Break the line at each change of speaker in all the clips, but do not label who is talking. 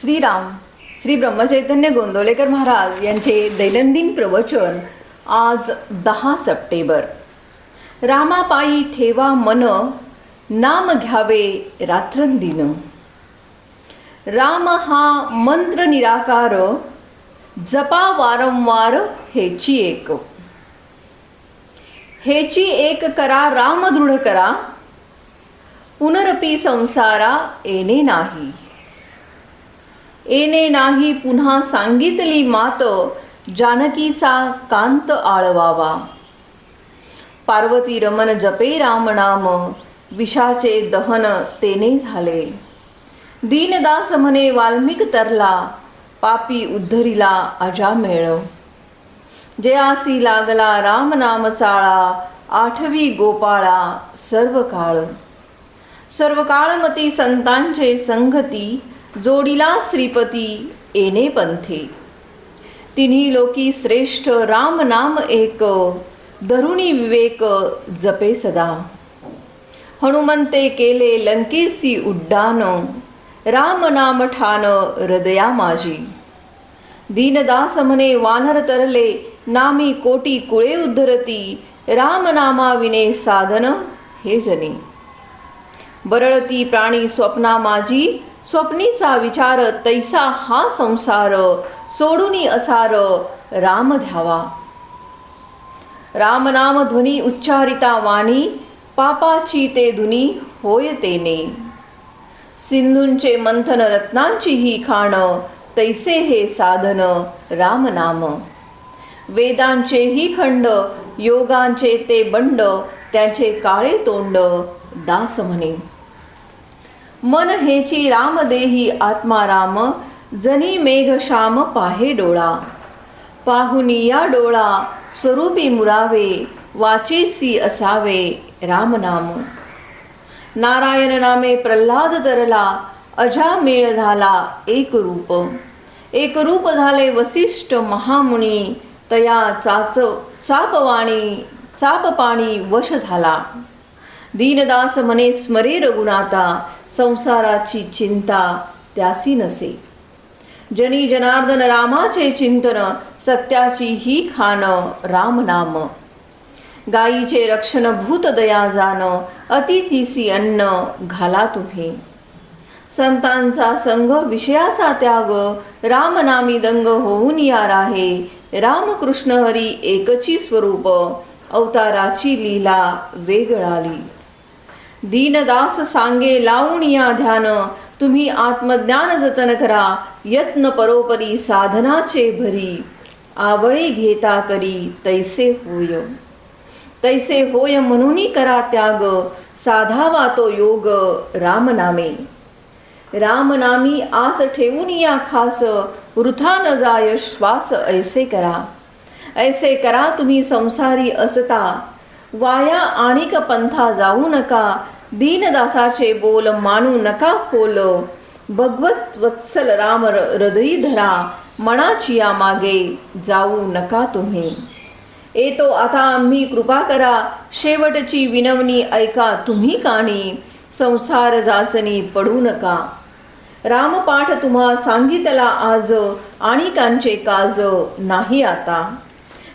श्रीराम श्री ब्रह्मचैतन्य गोंदवलेकर महाराज यांचे दैनंदिन प्रवचन आज दहा सप्टेंबर. रामापायी ठेवा मन नाम घ्यावे रात्रंदिन. राम हा मंत्र निराकार जपा वारंवार हेची एक. हेची एक करा राम दृढ करा पुनरपी संसारा येणे नाही. येणे नाही पुन्हा सांगितली मात जानकीचा कांत आळवावा. पार्वती रमन जपे रामनाम विषाचे दहन तेने झाले. दीनदास म्हणे वाल्मिक तरला पापी उद्धरिला अजामेळ जयासी लागला राम नाम चाळा आठवी गोपाळा सर्व काळ सर्व काळमती संतांचे संगती जोडीला श्रीपती येणे पंथे. तिन्ही लोकी श्रेष्ठ राम नाम एक धरुणी विवेक जपे सदा. हनुमंते केले लंकेसी उड्डाण राम नाम ठान हृदया माझी दीनदास म्हणे वानर तरले नामी कोटी कुळे उद्धरती राम नामा विने साधन हे जनी. बरळती प्राणी स्वप्ना माझी स्वप्नीचा विचार तैसा हा संसार. सोडूनी असार राम ध्यावा. रामनाम ध्वनी उच्चारिता वाणी पापाची ते धुनी होय तेने. सिंधूंचे मंथन रत्नांची ही खाण तैसे हे साधन रामनाम. वेदांचे ही खंड योगांचे ते बंड त्याचे काळे तोंड दास म्हणे. मन हेची रामदेही आत्मा राम जनी मेघ श्याम पाहे डोळा. पाहुनी या डोळा स्वरूपी मुरावे वाचेसी असावे रामनाम. नारायण नामे प्रल्हाद तरला अजा मेळ झाला एक रूप. एक रूप झाले वसिष्ठ महामुनी तया चाच चापवाणी चापपाणी वश झाला. दीनदास मने स्मरे रघुनाथा संसाराची चिंता त्यासी नसे. जनी जनार्दन रामाचे चिंतन सत्याची ही खान रामनाम गायीचे रक्षण भूत दया जाण अतिथीसी अन्न घाला तुम्ही. संतांचा संघ विषयाचा त्याग रामनामी दंग होऊन या राहे. रामकृष्ण हरी एकची स्वरूप अवताराची लीला वेगळाली. दीनदास सांगे लावून या ध्यान. तुम्ही आत्मज्ञान जतन करा यत्न परोपरी साधनाचे भरी. आवळी घेता करी तैसे होय. तैसे होय म्हणून करा त्याग साधावा तो योग रामनामे. रामनामी आस ठेवून या खास वृथा न जाय श्वास ऐसे करा. ऐसे करा तुम्ही संसारी असता वाया आणिक पंथा जाऊ नका. दीनदासाचे बोल मानू नका खोल. भगवत वत्सल राम हृदयी धरा. मनाची या मागे जाऊ नका तुम्ही. येतो आता आम्ही कृपा करा. शेवटची विनवणी ऐका तुम्ही काणी. संसार जाचनी पडू नका. रामपाठ तुम्हा सांगितला आज. आणि कांचे काज नाही आता.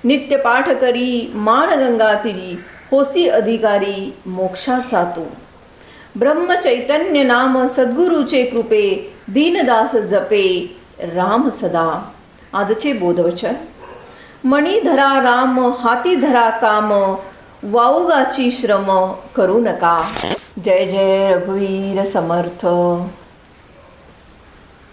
नित्य पाठ करी माणगंगा तिरी होसी अधिकारी मोक्षाचा तू ब्रह्मचैतन्य नाम सद्गुरूचे कृपे दीनदास जपे राम सदा. आजचे बोधवचन. मणी धरा राम हाती धरा काम वाऊगाची श्रम करू नका. जय जय रघुवीर समर्थ.